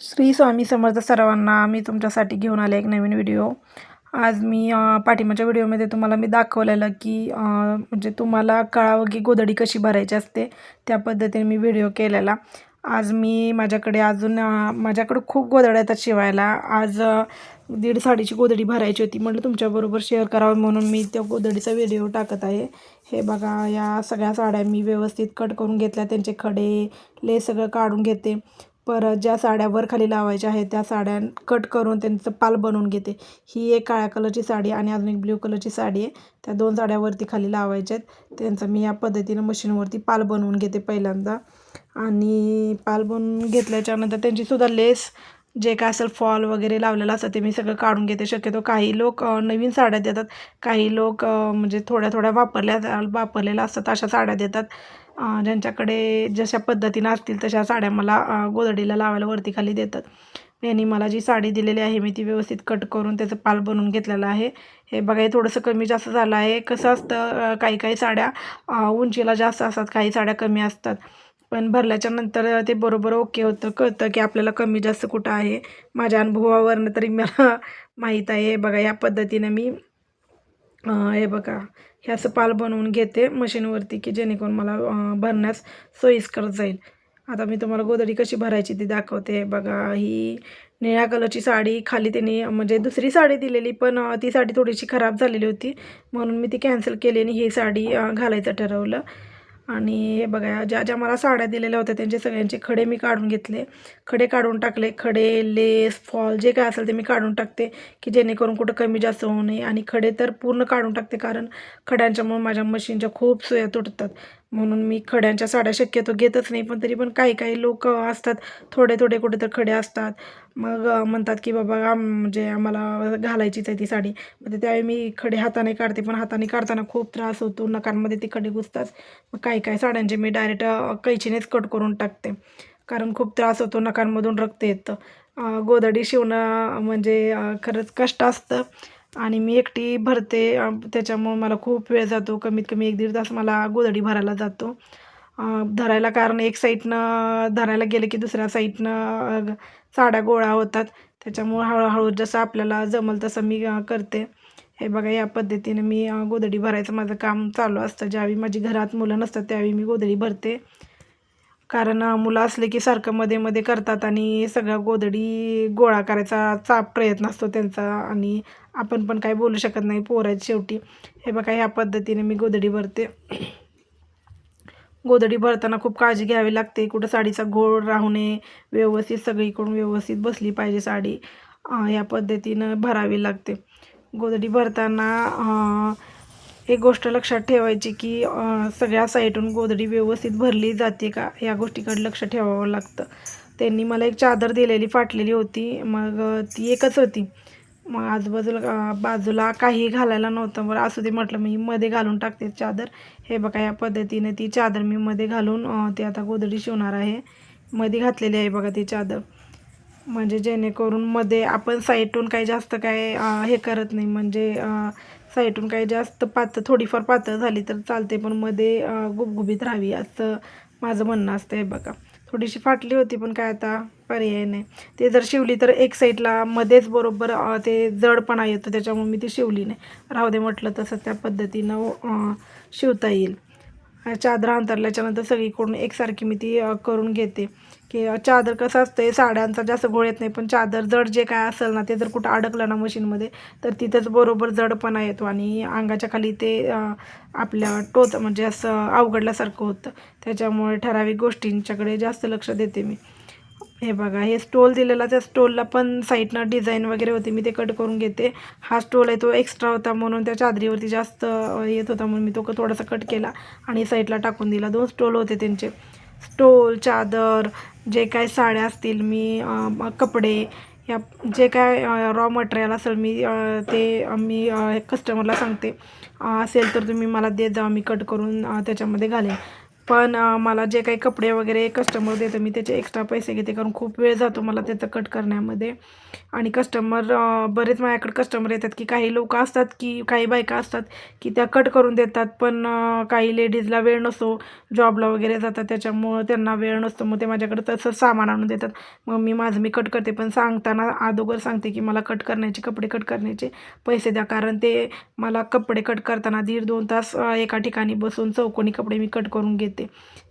श्री स्वामी समर्थ सर्वांना मी तुमच्यासाठी घेऊन आले एक नवीन व्हिडिओ आज मी पाठिंबाच्या व्हिडिओमध्ये तुम्हाला मी दाखवलेलं की म्हणजे तुम्हाला कळावं गोधडी कशी भरायची असते त्या पद्धतीने मी व्हिडिओ केलेला. आज मी माझ्याकडे अजून माझ्याकडे खूप गोधड्या येतात शिवायला. आज दीड साडीची गोधडी भरायची होती म्हटलं तुमच्याबरोबर शेअर करावं म्हणून मी त्या गोधडीचा व्हिडिओ टाकत आहे. हे बघा या सगळ्या साड्या मी व्यवस्थित कट करून घेतल्या. त्यांचे खडे ले सगळं काढून घेते. परत ज्या साड्या वर खाली लावायच्या आहेत त्या साड्या कट करून त्यांचं पाल बनवून घेते. ही एक काळ्या कलरची साडी आणि अजून एक ब्ल्यू कलरची साडी आहे. त्या दोन साड्यावरती खाली लावायच्या आहेत. त्यांचं मी या पद्धतीनं मशीनवरती पाल बनवून घेते पहिल्यांदा. आणि पाल बनवून घेतल्याच्यानंतर त्यांचीसुद्धा लेस जे काय असेल फॉल वगैरे लावलेलं असतं ते मी सगळं काढून घेते. शक्यतो काही लोक नवीन साड्या देतात. काही लोक म्हणजे थोड्या थोड्या वापरल्या वापरलेल्या असतात अशा साड्या देतात. ज्यांच्याकडे जशा पद्धतीनं असतील तशा साड्या मला गोदडीला लावायला वरती खाली देतात. यांनी मला जी साडी दिलेली आहे मी ती व्यवस्थित कट करून त्याचं पाल बनवून घेतलेलं आहे. हे बघा हे थोडंसं कमी जास्त झालं आहे. कसं असतं काही काही साड्या उंचीला जास्त असतात काही साड्या कमी असतात. पण भरल्याच्या नंतर ते बरोबर ओके होतं. कळतं की आपल्याला कमी जास्त कुठं आहे. माझ्या अनुभवावरनं तरी मला माहीत आहे. बघा या पद्धतीनं मी हे बघा हे असं पाल बनवून घेते मशीनवरती की जेणेकरून मला भरण्यास सोयीस्कर जाईल. आता मी तुम्हाला गोधडी कशी भरायची ती दाखवते. बघा ही निळ्या कलरची साडी खाली त्यांनी म्हणजे दुसरी साडी दिलेली पण ती साडी थोडीशी खराब झालेली होती. म्हणून मी ती कॅन्सल केली आणि ही साडी घालायचं ठरवलं. आणि हे बघा ज्या ज्या मला साड्या दिलेल्या होत्या त्यांचे सगळ्यांचे खडे मी काढून घेतले. खडे काढून टाकले. खडे लेस फॉल जे काय असेल ते मी काढून टाकते की जेणेकरून कुठं कमी जास्त होऊ नये. आणि खडे तर पूर्ण काढून टाकते कारण खड्यांच्यामुळे माझ्या मशीनच्या खूप सोया तुटतात. म्हणून मी खड्यांच्या साड्या शक्यतो घेतच नाही पण तरी पण काही काही लोक असतात थोडे थोडे कुठे तर खडे असतात. मग म्हणतात की बाबा आम म्हणजे आम्हाला घालायचीच आहे ती साडी. मग त्यावेळी मी खडे हाताने काढते पण हाताने काढताना खूप त्रास होतो नकांमध्ये ती खडे घुसतात. मग काही काही साड्यांचे मी डायरेक्ट कैचीनेच कट करून टाकते. कारण खूप त्रास होतो नकांमधून रक्त येतं. गोदडी शिवणं म्हणजे खरंच कष्ट असतं. आणि मी एकटी भरते. त्याच्यामुळं मला खूप वेळ जातो. कमीत कमी एक दीड तास मला गोधडी भरायला जातो. धरायला कारण एक साईडनं धरायला गेलं की दुसऱ्या साईडनं साड्या गोळा होतात. त्याच्यामुळं हळूहळू जसं आपल्याला जमल तसं मी करते. हे बघा या पद्धतीने मी गोधडी भरायचं माझं काम चालू असतं. ज्यावेळी माझी घरात मुलं नसतात त्यावेळी मी गोधडी भरते. कारण मुलं असले की सारखं मध्ये मध्ये करतात आणि सगळ्या गोधडी गोळा करायचा चा प्रयत्न असतो त्यांचा. आणि आपण पण काही बोलू शकत नाही पोराच्या शेवटी. हे बघा ह्या पद्धतीने मी गोधडी भरते. गोधडी भरताना खूप काळजी घ्यावी लागते. कुठं साडीचा घोळ राहू नये. व्यवस्थित सगळीकडून व्यवस्थित बसली पाहिजे साडी. ह्या या पद्धतीनं भरावी लागते. गोधडी भरताना एक गोष्ट लक्षात ठेवायची की सगळ्या साईडून गोधडी व्यवस्थित भरली जाते का या गोष्टीकडे लक्ष ठेवावं लागतं. त्यांनी मला एक चादर दिलेली फाटलेली होती. मग ती एकच होती. मग आजूबाजूला बाजूला काही घालायला नव्हतं. बरं असू दे म्हटलं मी मध्ये घालून टाकते चादर. हे बघा या पद्धतीने ती चादर मी मध्ये घालून ती आता गोधडी शिवणार आहे. मध्ये घातलेली आहे बघा ती चादर. म्हणजे जेणेकरून मध्ये आपण साईटून काही जास्त काय हे करत नाही. म्हणजे साईटून काही जास्त पातळ थोडीफार पातळ झाली तर चालते पण मध्ये गुबगुबीत राहावी असं माझं म्हणणं असतं हे बघा. थोडीशी फाटली होती पण काय आता पर्याय नाही. ते जर शिवली तर एक साईडला मध्येच बरोबर ते जडपणा येतो त्याच्यामुळे मी ती शिवली नाही. राहू दे म्हटलं तसं त्या पद्धतीनं शिवता येईल. चादरा अंतरल्याच्यानंतर सगळीकडून एकसारखी मी ती करून घेते. की चादर कसं असतं साड्यांचा जास्त गोळ येत नाही पण चादर जड जे काय असेल ना ते जर कुठं अडकलं ना मशीनमध्ये तर तिथंच बरोबर जडपणा येतो आणि अंगाच्या खाली ते आपल्या टोच म्हणजे असं अवघडल्यासारखं होतं. त्याच्यामुळे ठराविक गोष्टींच्याकडे जास्त लक्ष देते मी. हे बघा हे स्टोल दिलेला त्या स्टोलला पण साईडनं डिझाईन वगैरे होती मी ते कट करून घेते. हा स्टोल आहे तो एक्स्ट्रा होता म्हणून त्या चादरीवरती जास्त येत होता म्हणून मी तो क- थोडासा कट केला आणि साईडला टाकून दिला. दोन स्टोल होते त्यांचे. स्टोल चादर जे काय साड्या असतील मी कपडे या जे काय रॉ मटेरियल असेल मी ते मी कस्टमरला सांगते. असेल तर तुम्ही मला देत जा मी कट करून त्याच्यामध्ये घालेन. पण मला जे काही कपडे वगैरे कस्टमर देतं मी त्याचे एक्स्ट्रा पैसे घेते. कारण खूप वेळ जातो मला त्याचं कट करण्यामध्ये. आणि कस्टमर बरेच माझ्याकडे कस्टमर येतात की काही लोक असतात की काही बायका असतात की त्या कट करून देतात. पण काही लेडीजला वेळ नसतो जॉबला वगैरे जातात. त्याच्यामुळं त्यांना वेळ नसतो. मग ते माझ्याकडे तसं सामान आणून देतात. मग मी माझं मी कट करते. पण सांगताना अगोदर सांगते की मला कट करण्याचे कपडे कट करण्याचे पैसे द्या. कारण ते मला कपडे कट करताना दीड दोन तास एका ठिकाणी बसून चौकोनी कपडे मी कट करून घेते.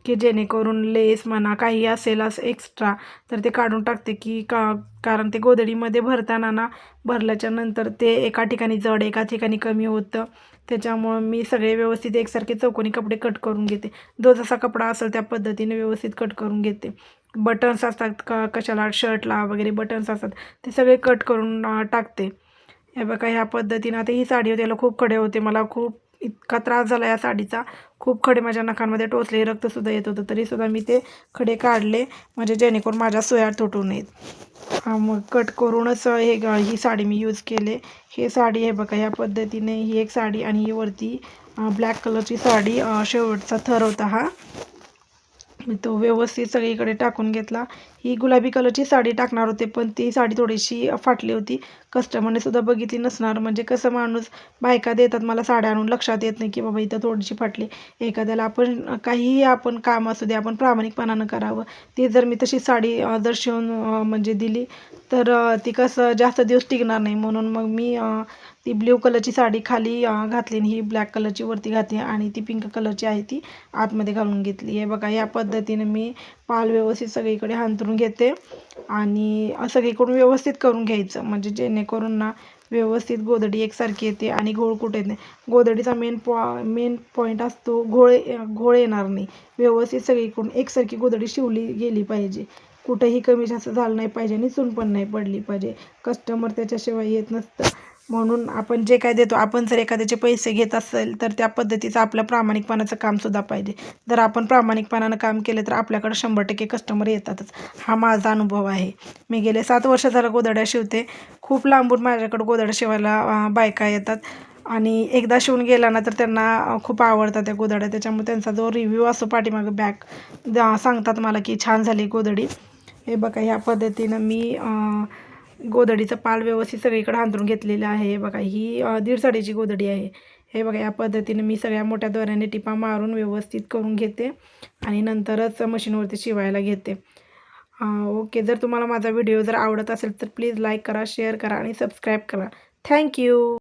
की जेणेकरून लेस म्हणा काही असेल असं एक्स्ट्रा तर ते काढून टाकते की का कारण ते गोधडीमध्ये भरताना ना भरल्याच्या नंतर ते एका ठिकाणी जड एका ठिकाणी कमी होतं. त्याच्यामुळं मी सगळे व्यवस्थित एकसारखे चौकोनी कपडे कट करून घेते. जो जसा कपडा असेल त्या पद्धतीने व्यवस्थित कट करून घेते. बटन्स असतात का कशाला शर्टला वगैरे बटन्स असतात ते सगळे कट करून टाकते. हे बघा ह्या पद्धतीनं आता ही साडी होती याला खूप खडे होते. मला खूप इतका त्रास झाला या साडीचा. खूप खडे माझ्या नखांमध्ये टोचले रक्तसुद्धा येत होतं. तरीसुद्धा मी ते खडे काढले. म्हणजे जेणेकरून माझ्या सोया तुटू नयेत. मग कट करूनच हे ही साडी मी यूज केले. हे साडी हे बघा ह्या पद्धतीने ही एक साडी आणि ही वरती ब्लॅक कलरची साडी शेवटचा थर होता हा. मी तो व्यवस्थित सगळीकडे टाकून घेतला. ही गुलाबी कलरची साडी टाकणार होते पण ती साडी थोडीशी फाटली होती. कस्टमरने सुद्धा बघितली नसणार. म्हणजे कसं माणूस बायका देतात मला साड्या आणून लक्षात येत नाही की बाबा इथं थोडीशी फाटली. एखाद्याला आपण काहीही आपण काम असू दे आपण प्रामाणिकपणानं करावं. ती जर मी तशी साडी दर्शवून जर शिवून म्हणजे दिली तर ती कसं जास्त दिवस टिकणार नाही. म्हणून मग मी ती ब्ल्यू कलरची साडी खाली घातली आणि ही ब्लॅक कलरची वरती घातली आणि ती पिंक कलरची आहे ती आतमध्ये घालून घेतली. हे बघा या पद्धतीने मी पाल व्यवस्थित सगळीकडे हांतरून घेते आणि सगळीकडून व्यवस्थित करून घ्यायचं. म्हणजे जेणेकरून ना व्यवस्थित गोधडी एकसारखी येते आणि घोळ कुठे येत नाही. गोधडीचा मेन पॉ मेन पॉईंट असतो घोळ घोळ येणार नाही. व्यवस्थित सगळीकडून एकसारखी गोधडी शिवली गेली पाहिजे. कुठंही कमी जास्त झालं नाही पाहिजे आणि चून पण नाही पडली पाहिजे. कस्टमर त्याच्याशिवाय येत नसतं. म्हणून आपण जे काय देतो आपण जर एखाद्याचे पैसे घेत असेल तर त्या पद्धतीचं आपलं प्रामाणिकपणाचं कामसुद्धा पाहिजे. जर आपण प्रामाणिकपणानं काम केलं तर आपल्याकडे शंभर टक्के कस्टमर येतातच. हा माझा अनुभव आहे. मी गेले सात वर्ष झालं गोदड्या शिवते. खूप लांबून माझ्याकडं गोदड्या शिवायला बायका येतात. आणि एकदा शिवून गेला ना तर त्यांना खूप आवडतात त्या गोदड्या त्याच्यामुळे त्यांचा जो रिव्ह्यू असतो पाठीमागं बॅक सांगतात मला की छान झाली गोदडी हे बघा ह्या पद्धतीनं मी गोदडीचं पाल व्यवस्थित सगळीकडे हांतरून घेतलेलं आहे. हे बघा ही अं, दीड साडीची गोदडी आहे. हे बघा या पद्धतीने मी सगळ्या मोठ्या दोऱ्याने टिपा मारून व्यवस्थित करून घेते आणि नंतरच मशीनवरती शिवायला घेते. ओके जर तुम्हाला माझा व्हिडिओ जर आवडत असेल तर प्लीज लाईक करा शेअर करा आणि सबस्क्राईब करा. थँक्यू